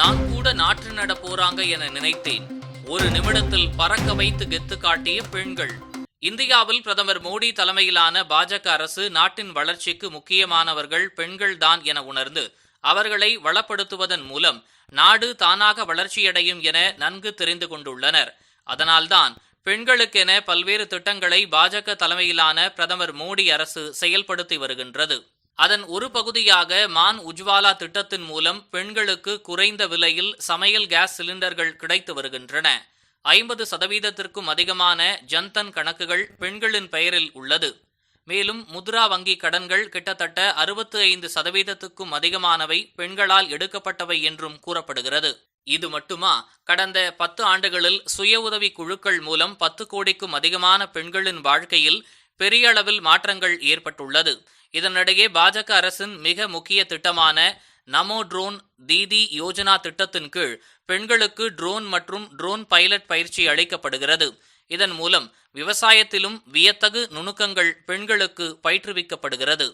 நான் கூட நாற்று நட போறாங்க என நினைத்தேன். ஒரு நிமிடத்தில் பறக்க வைத்து கெத்து காட்டிய பெண்கள். இந்தியாவில் பிரதமர் மோடி தலைமையிலான பாஜக அரசு நாட்டின் வளர்ச்சிக்கு முக்கியமானவர்கள் பெண்கள்தான் என உணர்ந்து அவர்களை வளப்படுத்துவதன் மூலம் நாடு தானாக வளர்ச்சியடையும் என நன்கு தெரிந்து கொண்டுள்ளனர். அதனால்தான் பெண்களுக்கென பல்வேறு திட்டங்களை பாஜக தலைமையிலான பிரதமர் மோடி அரசு செயல்படுத்தி வருகின்றது. அதன் ஒரு பகுதியாக மான் உஜ்வாலா திட்டத்தின் மூலம் பெண்களுக்கு குறைந்த விலையில் சமையல் கேஸ் சிலிண்டர்கள் கிடைத்து வருகின்றன. ஐம்பது சதவீதத்திற்கும் அதிகமான ஜன்தன் கணக்குகள் பெண்களின் பெயரில் உள்ளது. மேலும் முத்ரா வங்கி கடன்கள் கிட்டத்தட்ட அறுபத்து ஐந்து சதவீதத்துக்கும் அதிகமானவை பெண்களால் எடுக்கப்பட்டவை என்றும் கூறப்படுகிறது. இது மட்டுமா? கடந்த பத்து ஆண்டுகளில் சுய உதவி குழுக்கள் மூலம் பத்து கோடிக்கும் அதிகமான பெண்களின் வாழ்க்கையில் பெரிய அளவில் மாற்றங்கள் ஏற்பட்டுள்ளது. இதனிடையே பாஜக அரசின் மிக முக்கிய திட்டமான நமோ ட்ரோன் தீதி யோஜனா திட்டத்தின் கீழ் பெண்களுக்கு ட்ரோன் மற்றும் ட்ரோன் பைலட் பயிற்சி அளிக்கப்படுகிறது. இதன் மூலம் விவசாயத்திலும் வியத்தகு நுணுக்கங்கள் பெண்களுக்கு பயிற்றுவிக்கப்படுகிறது.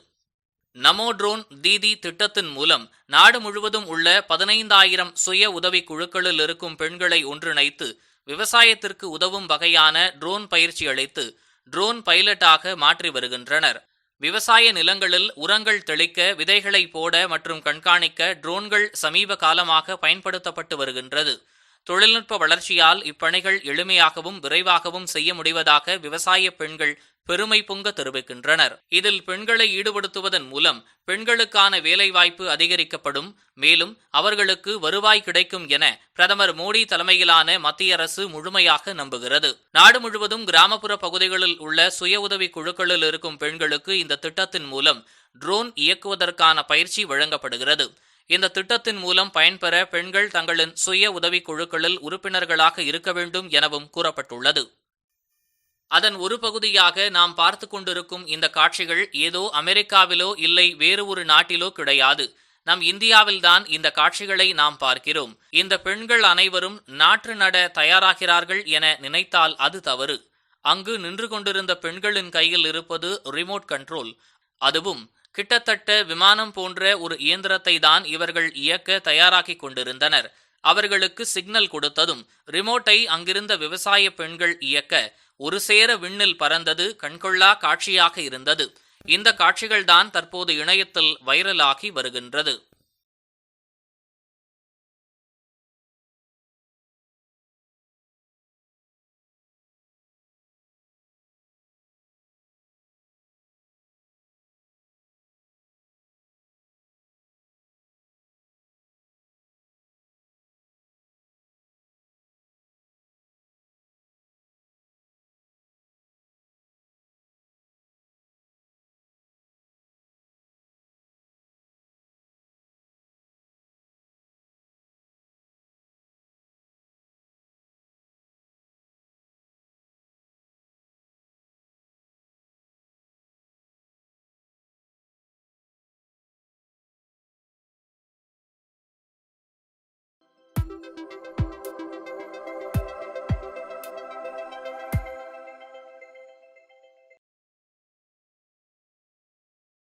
நமோ ட்ரோன் தீதி திட்டத்தின் மூலம் நாடு முழுவதும் உள்ள பதினைந்தாயிரம் சுய உதவி குழுக்களில் இருக்கும் பெண்களை ஒன்றிணைத்து விவசாயத்திற்கு உதவும் வகையான ட்ரோன் பயிற்சி அளித்து ட்ரோன் பைலட்டாக மாற்றி வருகின்றனர். விவசாய நிலங்களில் உரங்கள் தெளிக்க விதைகளை போட மற்றும் கண்காணிக்க ட்ரோன்கள் சமீப காலமாக பயன்படுத்தப்பட்டு வருகின்றது. தொழில்நுட்ப வளர்ச்சியால் இப்பணிகள் எளிமையாகவும் விரைவாகவும் செய்ய முடிவதாக விவசாய பெண்கள் பெருமை பொங்க தெரிவிக்கின்றனர். இதில் பெண்களை ஈடுபடுத்துவதன் மூலம் பெண்களுக்கான வேலைவாய்ப்பு அதிகரிக்கப்படும். மேலும் அவர்களுக்கு வருவாய் கிடைக்கும் என பிரதமர் மோடி தலைமையிலான மத்திய அரசு முழுமையாக நம்புகிறது. நாடு முழுவதும் கிராமப்புற பகுதிகளில் உள்ள சுய உதவி குழுக்களில் இருக்கும் பெண்களுக்கு இந்த திட்டத்தின் மூலம் ட்ரோன் இயக்குவதற்கான பயிற்சி வழங்கப்படுகிறது. இந்த திட்டத்தின் மூலம் பயன்பெற பெண்கள் தங்களின் சுய உதவி குழுக்களில் உறுப்பினர்களாக இருக்க வேண்டும் எனவும் கூறப்பட்டுள்ளது. அதன் ஒரு பகுதியாக நாம் பார்த்து கொண்டிருக்கும் இந்த காட்சிகள் ஏதோ அமெரிக்காவிலோ இல்லை வேறு ஒரு நாட்டிலோ கிடையாது. நம் இந்தியாவில்தான் இந்த காட்சிகளை நாம் பார்க்கிறோம். இந்த பெண்கள் அனைவரும் நாற்று நட தயாராகிறார்கள் என நினைத்தால் அது தவறு. அங்கு நின்று கொண்டிருந்த பெண்களின் கையில் இருப்பது ரிமோட் கண்ட்ரோல். அதுவும் கிட்டத்தட்ட விமானம் போன்ற ஒரு இயந்திரத்தை தான் இவர்கள் இயக்க தயாராகிக் கொண்டிருந்தனர். அவர்களுக்கு சிக்னல் கொடுத்ததும் ரிமோட்டை அங்கிருந்த விவசாய பெண்கள் இயக்க ஒரு சேர விண்ணில் பறந்தது கண்கொள்ளா காட்சியாக இருந்தது. இந்த காட்சிகள்தான் தற்போது இணையத்தில் வைரலாகி வருகின்றது.